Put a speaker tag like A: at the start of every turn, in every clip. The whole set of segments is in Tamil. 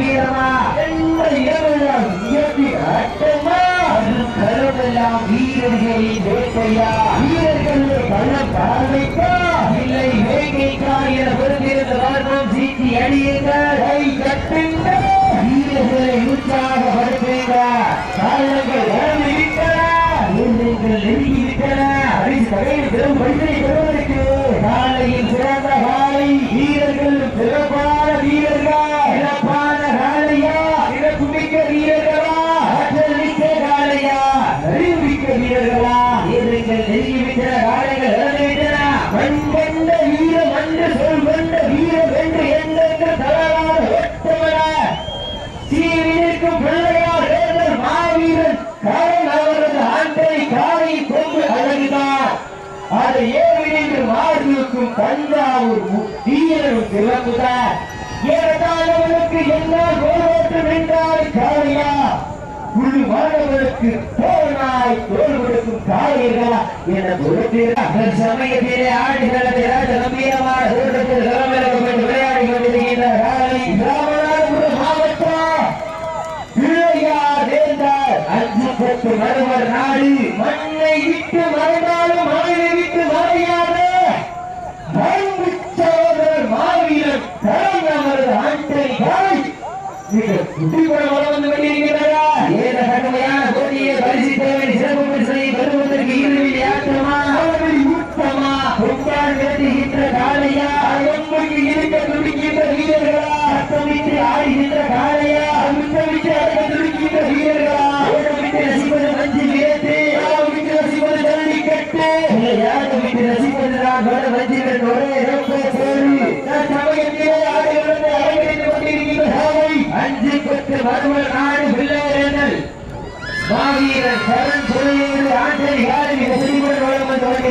A: வீரமா என்ற இடமெல்லாம் இயற்கை ஆட்டமா அது கருவெல்லாம் வேட்டையா? வீரர்கள் பல பார்வைக்கா இல்லை என பொறுத்திருந்த வாழ்வோம் சீட்டி கை கட்டுங்கள் வீரர்களை உற்சாகப்படுத்துங்க காலங்கள் வளர்ந்து விட்டன வீரர்கள் நெருங்கி விட்டன அரிசி வகையில் பெரும் பரிசை பெறுவதற்கு காலையில் சிறந்த காலை வீரர்கள் தஞ்சாவூர் வீரரும் சிறப்புதான். ஏறத்தாழவனுக்கு என்ன கோலோட்டம் என்றால் காளையா குழு மாணவர்களுக்கு தோழனாய் தோல் கொடுக்கும் காளையர்களா என பொறுத்தீர்கள் சமயத்திலே ஆடுகளத்தை ராஜ நம்பியமான தோட்டத்தில் களமிறக்கப்பட்டு விளையாடி கொண்டிருக்கின்ற காலை ராமநாதபுரம் மாவட்டம். பிள்ளையார் வேந்தார் அஞ்சு பத்து மருவர் நாடு மண்ணை விட்டு மிக குட்டிப்பட அஞ்சு பத்து நாடு பிள்ளையர்கள் மாவீரர் சரண் துறையோடு ஆண்டனி யாரை மிக தெளிவுடன் வளம் வந்து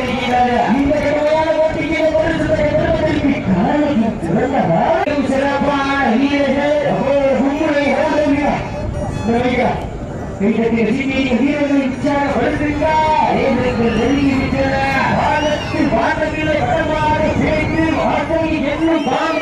A: இந்த கடுமையான போட்டிக்கு இந்த பரிசுத்தை பெறுவதற்கு காலையில் சிறந்தவா சிறப்பான வீரர்கள். அப்போ வீரர்கள் வீரர்கள் உற்சாகப்படுத்துங்க நெருங்கி விட்டன வானத்து வானத்திலே வடமாக சேர்த்து வாசலில் என்னும் பாவம்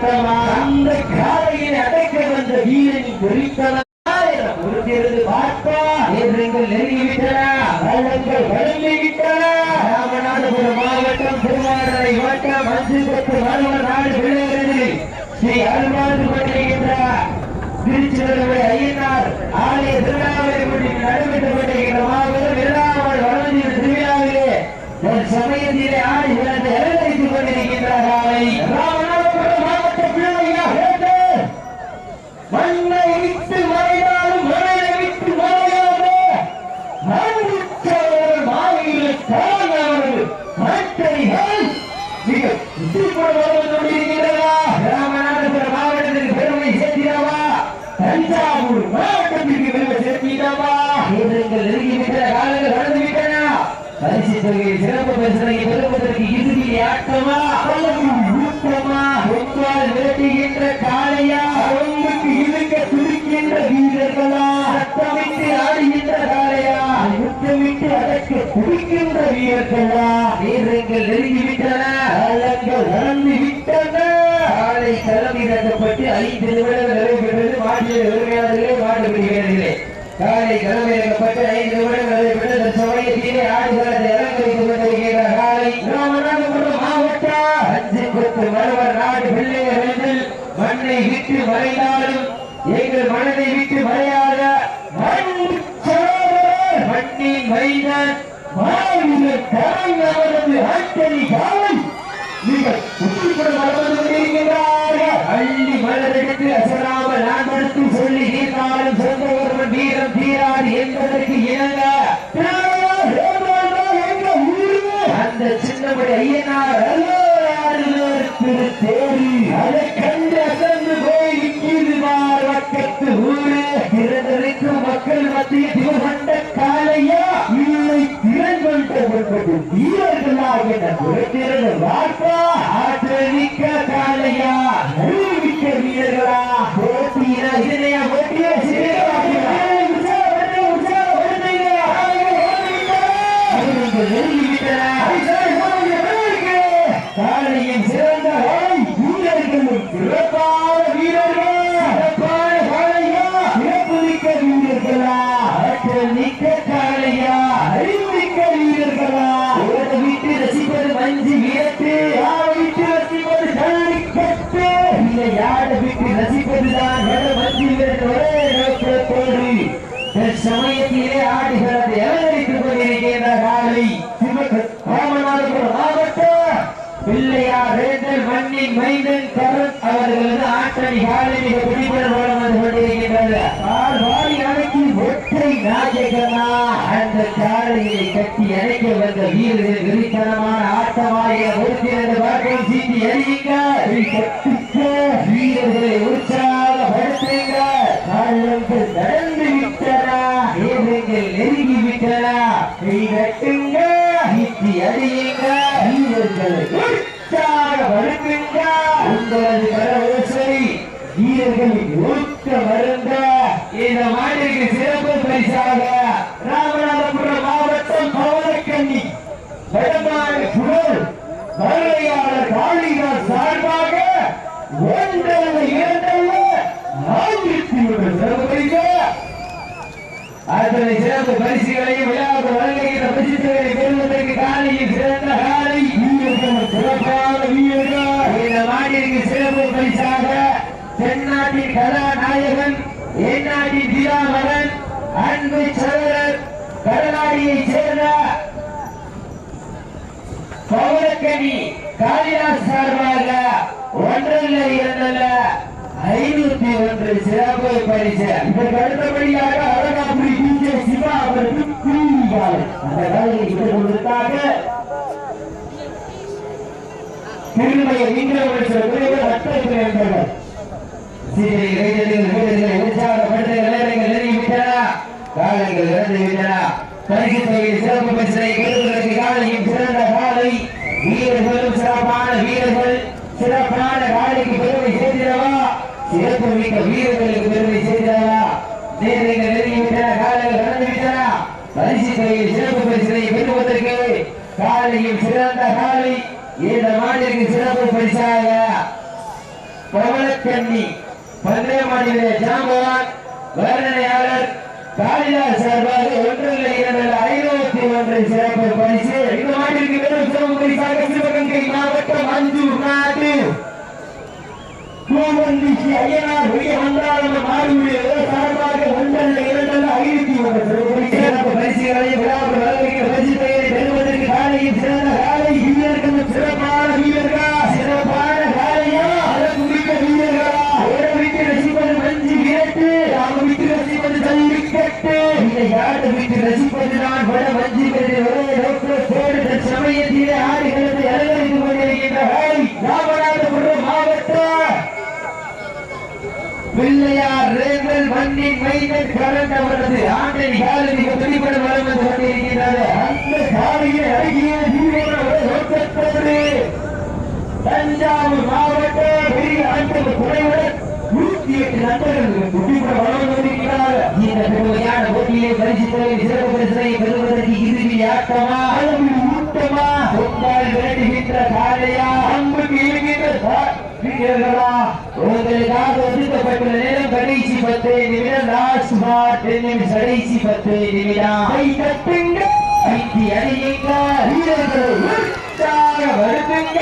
A: காலை அந்த காலையை அடைக்க வந்த வீரனின் குறித்தன பொறுத்திருந்து பார்ப்பா. எங்கள் நெருங்கிவிட்டன வள்ளங்கள் வழங்கி ராமநாதபுரம் மாவட்டம் திருவாரூரை வட்டம் அஞ்சு பத்து மரும நாடு விளையாடுகிறது ஸ்ரீ அருள்வாழ்ந்து கொண்டிருக்கின்றார் திருச்சிதம்பரம் ஐயனார் ஆலய திருவிழாவை நடைபெற்றுக் கொண்டிருக்கின்ற மாபெரும் விழாமல் வளர்ந்து திருவிழாவிலே தன் சமயத்திலே ஆடி அலங்கரித்துக் கொண்டிருக்கின்றார் ஆலை ராமநாதபுரம் மாவட்ட பிள்ளையா மண்ணை விட்டு மறைந்தாலும் மணலை விட்டு மறையாத மண்ணுச்சவர் மாவீரர் தாழ்ந்தவர்கள் மற்றடிகள் மிக உத்திப்பட வருவது கொண்டிருக்கிறதா ராமநாதபுரம் மாவட்டத்திற்கு பெருமை சேர்த்திடவா தஞ்சாவூர் மாவட்டத்திற்கு பெருமை சேர்த்திடவா நீங்கள் நெருங்கிவிட்ட காலங்கள் கடந்து விட்டன பரிசு தொகையை சிறப்பு பரிசனை பெறுவதற்கு இறுதி ஆட்டமா? ஊட்டமா ஒன்றால் விரட்டுகின்ற காளையா? ஒன்றுக்கு இழுக்க துடிக்கின்ற வீரர்களா? சத்தமிட்டு ஆடுகின்ற முத்தமிட்டு வீரர்களா? வீரர்கள் நெருங்கிவிட்டன. காலங்கள் விட்டன காலை ஐந்து நிமிடங்கள் நிறைவேற்றது மாநில உரிமையாளர்களே மாட்டு பிடிக்கிறீர்களே. காலை ஐந்து நிமிடங்கள் நிறைவேற்றது அலங்கரித்துக் கொண்டிருக்கிற காலை ராமநாதபுரம் மாவட்டம் அஞ்சு கொத்து மருவர் நாடு பிள்ளைகள் மண்ணை விட்டு மறைந்தாலும் எங்கள் மனதை விட்டு மறையாத மண்ணின் மைந்தன் மாவீரர் கலைஞரது ஆண்டனி நீங்கள் உச்சிக்குடன் வளர்ந்து கொண்டிருக்கின்றார்கள். அள்ளி மலரெடுத்து அசராமல் நான் எடுத்து சொல்லி நீர்காலம் சொந்த ஒருவன் வீரம் தீராது என்பதற்கு இணங்க. அந்த சின்னபடி ஐயனார் அல்லாறு திருத்தேரி அதை அந்த கட்டி அணைக்க வந்த வீரர்கள் வெறித்தனமான ஆட்டமாகிய ஒருத்திரண்டு பார்க்கும் சீட்டி அறிவிக்க வீரர்களை உற்சாகப்படுத்துங்க காலங்கள் நடந்து விட்டன வீரர்கள் நெருங்கி விட்டன கை கட்டுங்க சீட்டி அடியுங்க வீரர்களை உற்சாகப்படுத்துங்க உங்களது கரவோசை வீரர்களின் ஊக்க வருந்த இந்த மாநிலக்கு சிறப்பு பரிசாக ராமநாதபுரம் மாவட்டம் பவனக்கண்ணி வடமாடு புகழ் வருகையாளர் காளிதாஸ் சார்பாக ஒன்றல்ல இரண்டல்ல ஆயிரத்தி ஒன்று சிறப்பு பரிசு அத்தனை சிறப்பு பரிசுகளையும் விழாவுக்கு வழங்குகிற பரிசுகளை காலையில் சிறந்த காலை. சிறப்பான இந்த மாநிலக்கு சிறப்பு பரிசாக தென்னாட்டின் கதாநாயகன் எந்நாட்டின் பிதாமகன் அன்பு சகோதரர் கடலாடியைச் சேர்ந்த பவனக்கனி காளிதாஸ் சார்பாக ஒன்றல்ல இரண்டல்ல ஐநூத்தி ஒன்று சிறப்பு பரிசு. இதற்கு அடுத்தபடியாக அழகாபுரி பிஜே சிவா அவர்களும் குருவிகாலை அந்த வேலையை இட்டுக் திருமையை நீங்களவர்கள் சில குறைகள் அட்டை என்பவர் சீரை கைதடிகள் வீரர்களை உற்சாகப்படுத்த இளைஞர்கள் நெருங்கிவிட்டன காலங்கள் இறந்து விட்டன பரிசு தொகையில் சிறப்பு பரிசனை பெறுவதற்கு காலையும் சிறந்த காலை. வீரர்களும் சிறப்பான வீரர்கள். சிறப்பான காலைக்கு பெருமை சேர்த்திடவா? சிறப்பு மிக்க வீரர்கள் பெருமை சேர்த்திடவா நேரங்கள் நெருங்கிவிட்டன காலங்கள் கடந்து விட்டன பரிசு தொகையில் சிறப்பு பரிசனை பெறுவதற்கு காலையும் சிறந்த காலை இந்த மாநிலக்கு சிறப்பு பரிசாக பவளக்கண்ணி பந்தயமாடியிலே ஜாம்பவான் வர்ணனையாளர் காளிதாஸ் சார்பாக ஒன்றில் இரண்டு ஐநூத்தி ஒன்று சிறப்பு பரிசு. இந்த மாட்டிற்கு வெறும் சிறப்பு பரிசாக சிவகங்கை மாவட்டம் அஞ்சூர் நாடு. பூவந்திக்கு ஐயனார் உரிய மந்திராளம் மாறுடைய சார்பாக ஒன்றல்ல இரண்டல்ல ஐநூத்தி ஒன்று சிறப்பு பரிசு சிறப்பு பரிசுகளை விழாவுக்கு வழங்குகிற பரிசு பெயரை பெறுவதற்கு காலையில் சிறந்த காலை வீரர்கள் சிறப்பான வீரர்கள் சிறப்பான காலையா அதற்கு மிக்க வீரர்களா ஒரு வீட்டு ரசிப்பது மஞ்சு விரட்டு நாம வீட்டு ரசிப்பது ஜல்லிக்கட்டு இந்த யாரு வீட்டு ரசிப்பது நான் வட மஞ்சு விரட்டு ஒரே நோக்கத்தோடு தன் சமயத்திலே ஆடுகிறது அலங்கரித்துக் கொண்டிருக்கின்ற காலை ராமநாதபுரம் மாவட்டம் கண்கள் மண்ணின் மைந்தன் கலந்தவரது ஆண்டின் காலனிக்கு துணிபட வளம் கொண்டிருக்கிறது அந்த காலையை அழகிய தீவிர தஞ்சாவூர் மாவட்ட பெரிய ஆண்டு குறைவுடன் நூத்தி எட்டு நண்பர்கள் கொண்டிருக்கிறார் இந்த பெருமையான போட்டியை பரிசுத்தலை சிறப்பு பரிசனை பெறுவதற்கு இறுதி ஆட்டமா? அளவில் ஊட்டமா? கொண்டால் விரட்டுகின்ற காலையா அன்புக்கு இருக்கின்ற வீரர்களா? உங்களுக்காக ஒதுக்கப்பட்டுள்ள நேரம் கடைசி பத்து நிமிடம். லாஸ்ட் ஸ்பாட் நிமிஷம் கடைசி பத்து நிமிடம். கை தட்டுங்க. கைத்தி அடியுங்க. வீரர்கள் உற்சாக வருத்துங்க.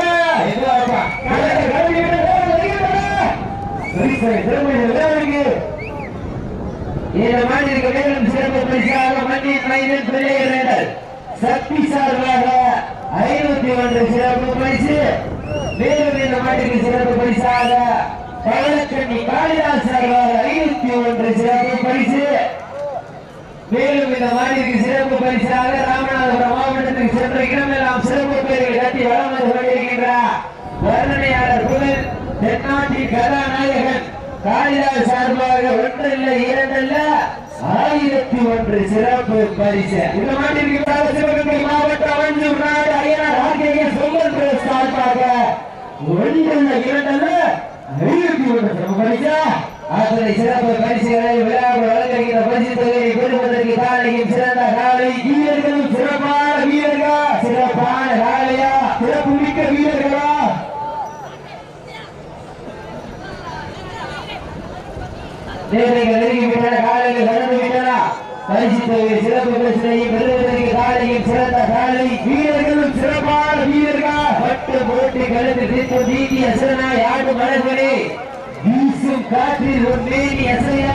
A: சக்தி சார்பாக ஐநூத்தி ஒன்று சிறப்பு பரிசு. மேலும் இந்த மாட்டிற்கு சிறப்பு பரிசாக பவளக்கண்ணி காளிதாசர் ஐநூத்தி ஒன்று சிறப்பு பரிசு. மேலும் இந்த மாநிலத்துக்கு சிறப்பு பரிசாக ராமநாதபுரம் மாவட்டத்திற்கு சென்ற இடமெல்லாம் சிறப்பு பெயர்கள் கட்டி வளம் வந்து கொண்டிருக்கின்றார் வர்ணனையாளர் புகழ் தென்னாட்டின் கதாநாயகன் காளிதாஸ் சார்பாக ஒன்றல்ல இரண்டல்ல ஆயிரத்தி ஒன்று சிறப்பு பரிசு. இந்த மாட்டிற்கு சிவகங்கை மாவட்டம் அஞ்சூர் நாடு ஐயனார் ஆகிய சொங்கல் பிரஸ் சார்பாக ஒன்றல்ல இரண்டல்ல ஆயிரத்தி சிறப்பு பரிசா பரிசுகளை விழாவில் வழங்குகிற பரிசு தொகையை பெறுவதற்கு சிறந்த காலை வீரர்களும் சிறப்பான வீரர்களா சிறப்பான காலையா சிறப்பு மிக்க வீரர்களா நெருங்கிவிட்டன காலையில் கடந்து விட்டன பரிசு சிறப்பு பெறுவதற்கு சிறந்த காலை வீரர்கள் பட்டு போட்டு கலந்து தீர்த்து நீதிய மலர்களே வீசும் காற்றில் ஒரு மேனி அசைய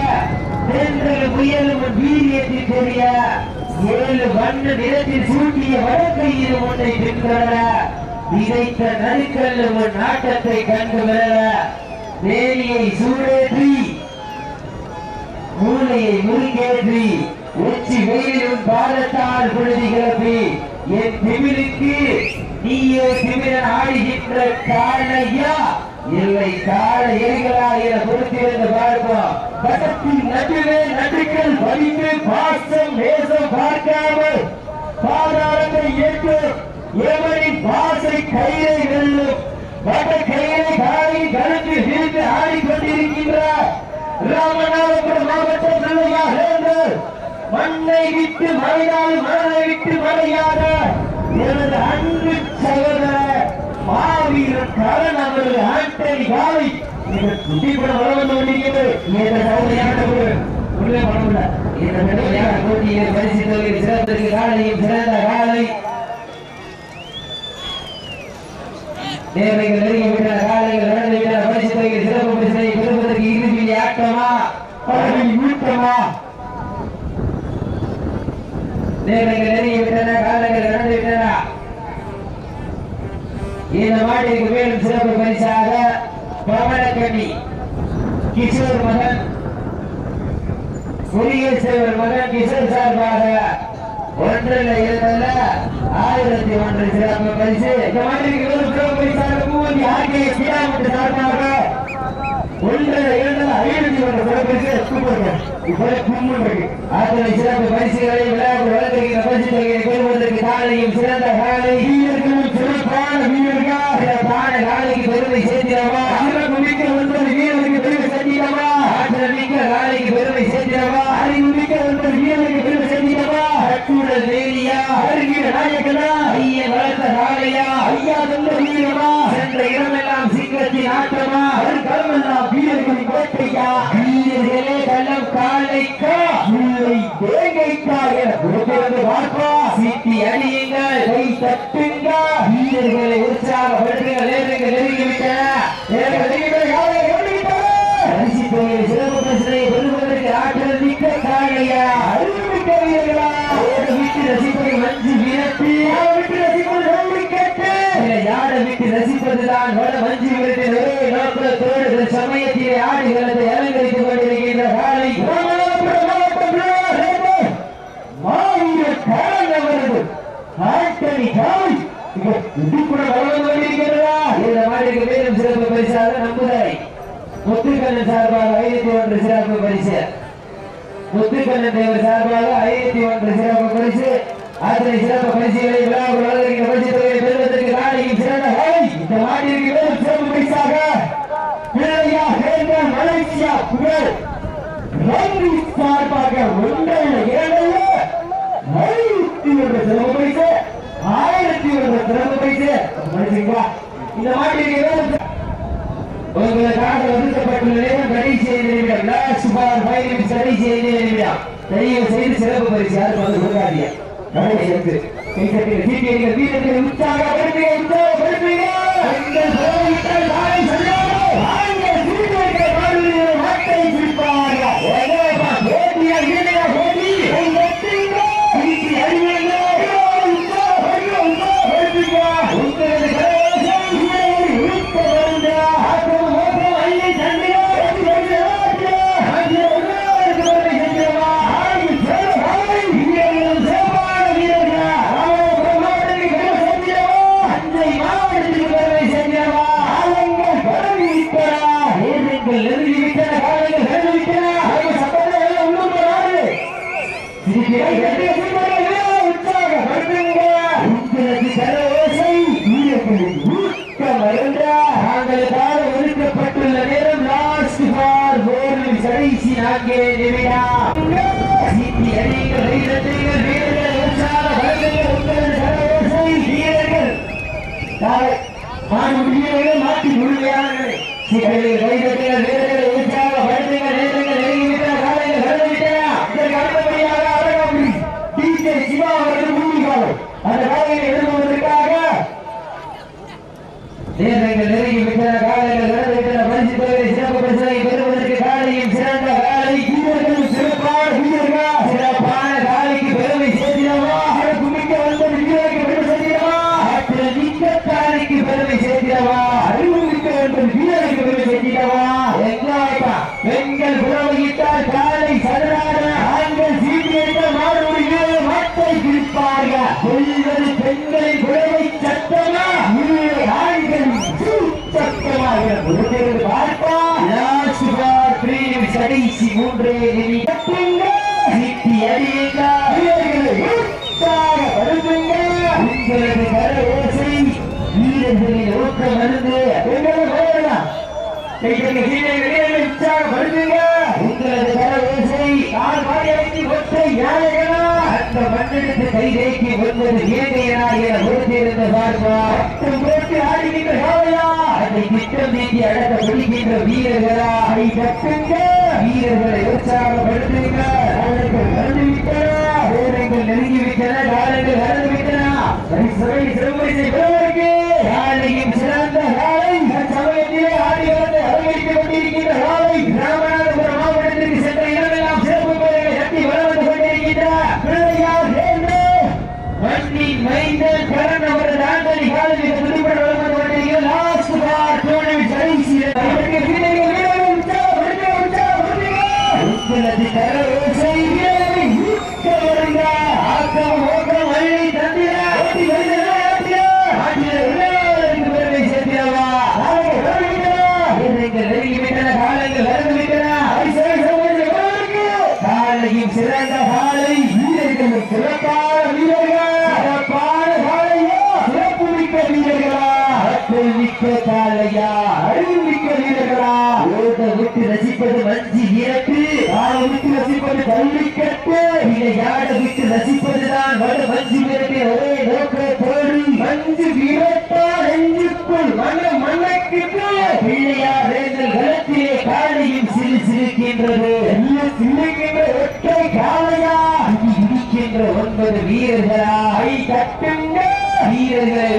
A: தென்றல் புயலும் வீரியத்தில் தெரிய ஏழு வண்ண நிறத்தில் சூட்டிய வடக்கையில் ஒன்றை பின்தொடர விதைத்த நறுக்கல் உன் நாட்டத்தை கண்டு விரல மேனியை சூடேற்றி மூளையை முருகேற்றி உச்சி வெயிலும் பாதத்தால் பொழுதி கிளப்பி என் திமிருக்கு நீயே திமிரன் ஆடுகின்ற காலையா இல்லை கால எரிகளா என பொறுத்திருந்து பார்ப்போம். பட்டத்தின் நடுவே நடுக்கள் வலிந்து பாசம் நேசம் பார்க்காமல் பாதாளத்தை ஏற்று எவனின் பாசை கயிறை வெல்லும்? வட கயிறை காலை கலந்து விழுந்து ஆடிக்கொண்டிருக்கின்றார் ராமநாதபுரம் மாவட்டம் பிள்ளையாக மண்ணை விட்டு மறையால் மனதை விட்டு மறையாத எனது அன்பு சகோதர மாவீரர் கரண் அவர்கள் ஆண்டனி காவி இந்த குட்டி கூட வர வந்து கொண்டிருக்கிறது இந்த சகோதரியான உள்ளே பணமில்ல இந்த பெருமையான போட்டியை பரிசு தொகை சிறந்தது காலையும் சிறந்த காலை. தேவைகள் நெருங்கி விட்டன காலைகள் நடந்து விட்டன பரிசு சிறப்பு பரிசனை பெறுவதற்கு ஆட்டமா? பதவி தேவைகள் மாட்டிற்கு மேலும் சிறப்பு பரிசாக பவனக்கண்ணி கிஷோர் மகன் முருகேஸ்வரர் மகன் கிஷோர் சார்பாக ஒன்றில் இரண்டல்ல ஆயிரத்தி ஒன்று சிறப்பு பரிசு. இந்த மாட்டிற்கு மேலும் சிறப்பு பரிசாக மூவந்தி ஆகிய கிராமத்து சார்பாக ஒன்றில் இரண்டல்ல ஆயிரத்தி ஒன்று சிறப்பு பரிசு. கூப்பிடுங்க சிறப்பு பரிசுகளை பரிசு தொகையை பெறுவதற்கு காலையும் சிறந்த காலை சிறப்பான வீரர்கள் சிறப்பான காலைக்கு பெருமை சேர்த்திடவா சிறப்பு மிக்க ஒன்பது வீரருக்கு பெருமை சேர்த்திடவா ஆற்றல் மிக்க காலைக்கு பெருமை சேர்த்திடவா அறிவு மிக்க ஒன்பது வீரருக்கு பெருமை சேர்த்திடவா வேலியா அருகிற நாயகனா ஐயன் வளர்த்த ஐயா வீரமா? சென்ற இடமெல்லாம் ஆட்டமா வீரர்களின் கோட்டையா வீரர்களே களம் காலைக்கா இல்லை தேங்கைக்கா என புறப்பெருந்து அடியுங்கள். கை தட்டுங்க. வீரர்களை உற்சாகப்படுத்துங்கள் நேரங்கள் நெருங்கி நேரங்கள் நெருங்கி விட்டன கவனித்தன பரிசு சிறப்பு பெறுவதற்கு ஆற்றல் மிக்க அறிவுமிக்க வீரர்களா? ரசிப்பதை மஞ்சு ரசிப்பது? நன்றி கேட்டு. யாரை ரசிப்பதுதான்? வட மஞ்சு ஒரே நோக்கத்தோடு சமயத்திலே ஆடுகளத்தை கொண்டிருக்கின்ற காலை ராமநாதபுரம் மாவட்டம் விளையாடு மாவீர காரணவரது ஆட்டணி காலை இங்க இதுக்குள்ள வளர்ந்து கொண்டிருக்கிறதா இந்த மாட்டுக்கு மேலும் சிறப்பு பரிசாக நம்புதாய் முத்துக்கண்ணன் சார்பாக ஆயிரத்தி ஒன்று சிறப்பு பரிசு. முத்துக்கண்ணன் தேவர் சார்பாக ஆயிரத்தி ஒன்று சிறப்பு பரிசு. அத்தனை சிறப்பு பரிசுகளை விழாவில் பரிசு தொகையை பெறுவதற்கு நாளையும் சிறந்த இந்த மாட்டிற்கு மேலும் சிறப்பு பரிசாக பிள்ளையா ஹேந்தர் மலேசியா புகழ். சார்பாக ஒன்றல்ல இரண்டல்ல? ஆயிரத்தி ஒன்று சிறப்பு பரிசு. சிறப்பு பரிசு மனுஷங்களா இந்த மாட்டிற்கு உங்களுக்காக ஒதுக்கப்பட்டுள்ள கடைசி நிமிடம் கடைசி நிமிடம் தயவு செய்து சிறப்பு பரிசு யாரும் வந்து கொடுக்காதீங்க. கடைசி எடுத்து கைத்தட்டில் சீட்டியடிகள் ജീവിക്കാൻ R கடைசி மூன்றே நிமிடத்துங்க சித்தி அடியுங்க வருதுங்க உங்களது கர ஓசை வீரர்களின் ஊக்கம் வருது உங்களது கர ஓசை அதை திட்டம் நீக்கி அடக்க வீரர்களா. ஐ தப்புங்க வீரர்களை உற்சாகப்படுத்துவீர்கள் நெருங்கி விட்டன காலங்கள் நடந்து விட்டன சிறப்பு como pelota, mira. வீரர்களா கை வீரர்களை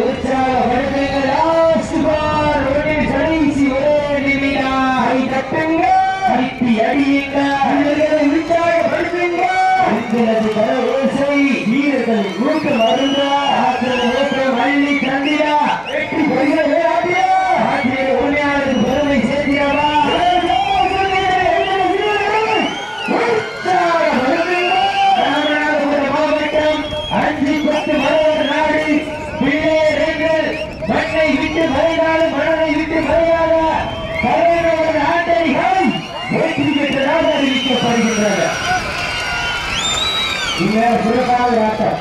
A: இங்கே சிறப்பான ஆட்டம்